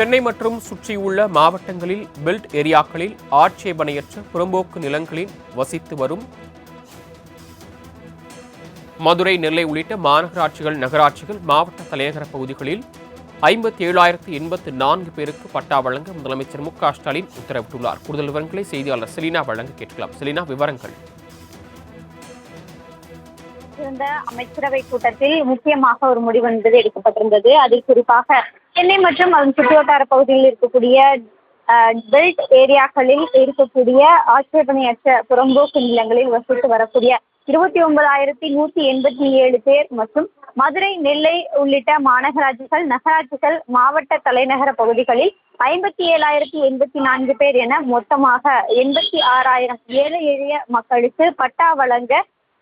சென்னை மற்றும் சுற்றியுள்ள மாவட்டங்களில் பெல்ட் ஏரியாக்களில் ஆட்சேபனையற்ற புறம்போக்கு நிலங்களில் வசித்து வரும் மதுரை நெல்லை உள்ளிட்ட மாநகராட்சிகள் நகராட்சிகள் மாவட்ட தலைநகர பகுதிகளில் ஐம்பத்தி ஏழாயிரத்து எண்பத்து நான்கு பேருக்கு பட்டா வழங்க முதலமைச்சர் மு க ஸ்டாலின் உத்தரவிட்டுள்ளார். கூடுதல் விவரங்களை செய்தியாளர் செலினா வழங்க கேட்கலாம். செலினா விவரங்கள். இருந்த அமைச்சரவை கூட்டத்தில் முக்கியமாக ஒரு முடிவு என்பது எடுக்கப்பட்டிருந்தது. அதில் குறிப்பாக சென்னை மற்றும் அதன் சுற்றுவட்டார பகுதியில் இருக்கக்கூடிய பெல்ட் ஏரியாக்களில் இருக்கக்கூடிய ஆட்சேபனையற்ற புறம்போக்கு நிலங்களில் வசித்து வரக்கூடிய இருபத்தி ஒன்பதாயிரத்தி நூத்தி எண்பத்தி ஏழு பேர் மற்றும் மதுரை நெல்லை உள்ளிட்ட மாநகராட்சிகள் நகராட்சிகள் மாவட்ட தலைநகர பகுதிகளில் ஐம்பத்தி ஏழாயிரத்தி எண்பத்தி நான்கு பேர் என மொத்தமாக எண்பத்தி ஆறாயிரம் ஏழை எளிய மக்களுக்கு பட்டா வழங்க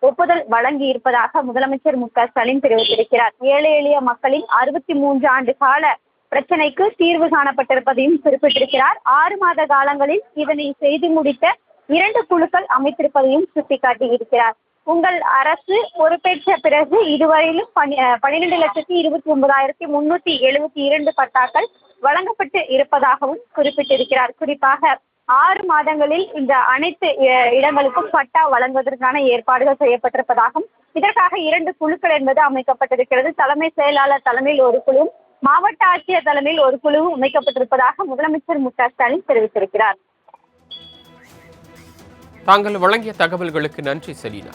ஒப்புதல் வழங்கி இருப்பதாக முதலமைச்சர் மு க ஸ்டாலின் தெரிவித்திருக்கிறார். ஏழை எளிய மக்களின் அறுபத்தி மூன்று ஆண்டு கால பிரச்சனைக்கு தீர்வு காணப்பட்டிருப்பதையும் குறிப்பிட்டிருக்கிறார். ஆறு மாத காலங்களில் இதனை செய்து முடித்த இரண்டு குழுக்கள் அமைத்திருப்பதையும் சுட்டிக்காட்டியிருக்கிறார். உங்கள் அரசு பொறுப்பேற்ற பிறகு இதுவரையிலும் பனி பன்னிரெண்டு லட்சத்தி இருபத்தி ஒன்பதாயிரத்தி முன்னூத்தி எழுபத்தி இரண்டு பட்டாக்கள் வழங்கப்பட்டு இருப்பதாகவும் குறிப்பிட்டிருக்கிறார். குறிப்பாக ஆறு மாதங்களில் இந்த அனைத்து இடங்களுக்கும் பட்டா வழங்குவதற்கான ஏற்பாடுகள் செய்யப்பட்டிருப்பதாகவும் இதற்காக இரண்டு குழுக்கள் என்பது அமைக்கப்பட்டிருக்கிறது. தலைமை செயலாளர் தலைமையில் ஒரு குழுவும் மாவட்ட ஆட்சியர் தலைமையில் ஒரு குழுவும் அமைக்கப்பட்டிருப்பதாக முதலமைச்சர் மு க ஸ்டாலின் தெரிவித்திருக்கிறார். தாங்கள் வழங்கிய தகவல்களுக்கு நன்றி செலினா.